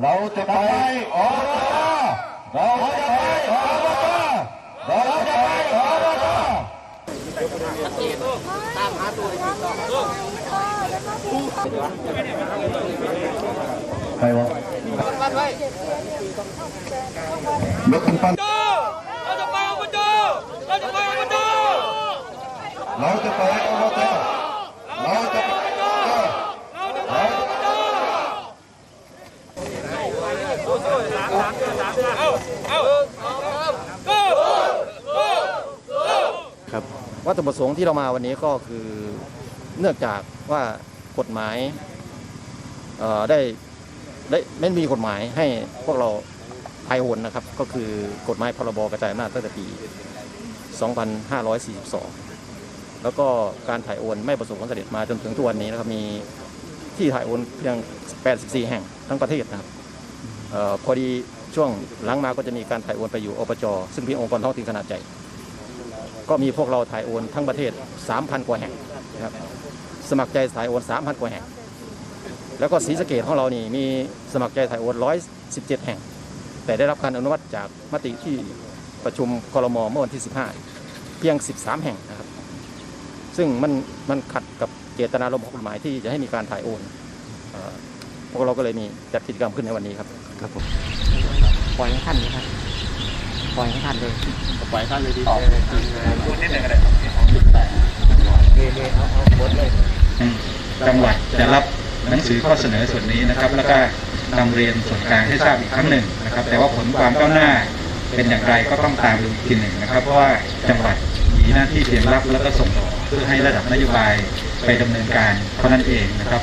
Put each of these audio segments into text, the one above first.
เราจะไปอบตเราจะไปอบตเราจะไปอบตใครวะยกขึ้นปั้นเราจะไปอบจเราจะไปอบจเราจะไปอบตเราจะไปอบตเราจะไป เอาเอา go go ครับวัตถุประสงค์ที่เรามาวันนี้ก็คือเนื่องจากว่ากฎหมายเอ่อได้ได้ไม่มีกฎหมายให้พวกเราภายโอนนะครับ ก็คือกฎหมายพรบกระจายอำนาจตั้งแต่ปี 2542 แล้วก็การถ่ายโอนไม่ประสบความสำเร็จมาจนถึงทุกวันนี้นะครับมีที่ถ่ายโอนเพียง 84 แห่งทั้งประเทศนะครับ พอดีช่วงหลังมาก็จะมีการถ่ายโอนไปอยู่อปจซึ่งเป็นองค์กรท้องถิ่นขนาดใหญ่ก็มีพวกเราถ่ายโอนทั้งประเทศ 3,000 กว่าแห่งนะครับสมัครใจถ่ายโอน 3,000 กว่าแห่ง แล้วก็ศรีสะเกดของเรานี่มีสมัครใจถ่ายโอน 117 แห่ง แต่ได้รับการอนุมัติจากมติที่ประชุมครมเมื่อวันที่ 15 เพียง 13 แห่งนะครับ ซึ่งมันมันขัดกับเจตนารมณ์ของกฎหมายที่จะให้มีการถ่ายโอนอ พวกเราก็เลยมีจัดกิจกรรมขึ้นในวันนี้ครับ ครับผมปล่อยให้ท่านเลยครับปล่อยให้ท่านเลยปล่อยท่านเลยดีจังหวัดจะรับหนังสือข้อเสนอส่วนนี้นะครับ แล้วก็นำเรียนส่วนกลางให้ทราบอีกครั้งหนึ่งนะครับ แต่ว่าผลความก้าวหน้าเป็นอย่างไรก็ต้องตามดูอีกทีหนึ่งนะครับเพราะว่าจังหวัดมีหน้าที่เพียงรับแล้วก็ส่งต่อเพื่อให้ระดับนโยบายไปดำเนินการเท่านั้นเองนะครับ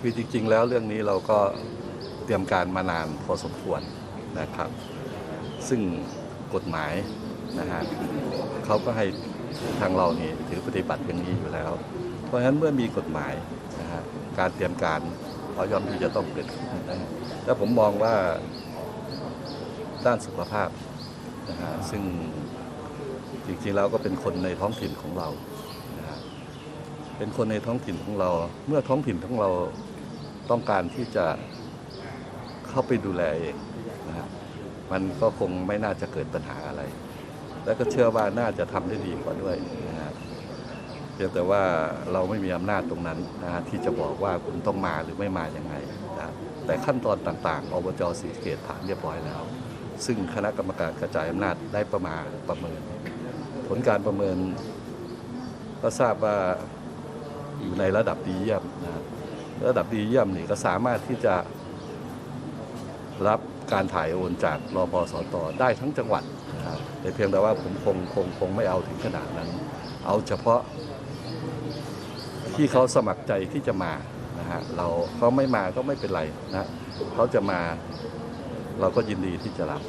คือจริง ๆ แล้วเรื่องนี้เราก็เตรียมการมานานพอสมควรนะครับ ซึ่งกฎหมายนะฮะเขาก็ให้ ทางเรานี่ถือปฏิบัติอย่างนี้อยู่แล้ว เพราะฉะนั้นเมื่อมีกฎหมายนะฮะการเตรียมการก็ย่อมที่จะต้องเกิดขึ้นนะและผมมองว่าด้านสุขภาพนะฮะซึ่งจริงๆแล้วก็เป็นคนในท้องถิ่นของเรานะฮะเป็นคนในท้องถิ่นของเรา เมื่อท้องถิ่นของเราต้องการที่จะเข้าไปดูแลเองนะฮะมันก็คงไม่น่าจะเกิดปัญหาอะไร แล้วก็เชื่อว่าน่าจะทำได้ดีกว่าด้วยนะฮะเพียงแต่ว่าเราไม่มีอำนาจตรงนั้นนะฮะที่จะบอกว่าคุณต้องมาหรือไม่มาอย่างไงนะแต่ขั้นตอนต่างๆอบจศรีเกตผ่านเรียบร้อยแล้ว ซึ่งคณะกรรมการกระจายอำนาจได้ประมาณประเมิน ผลการประเมิน ก็ทราบว่าอยู่ในระดับดีเยี่ยมนะระดับดีเยี่ยมนี่ก็สามารถที่จะรับ การถ่ายโอนจากรอพสตได้ทั้งจังหวัดนะครับแต่เพียงแต่ว่าผมคงคงคงไม่เอาถึงขนาดนั้น เอาเฉพาะที่เขาสมัครใจที่จะมานะฮะเราเขาไม่มาก็ไม่เป็นไรนะเขาจะมาเราก็ยินดีที่จะรับ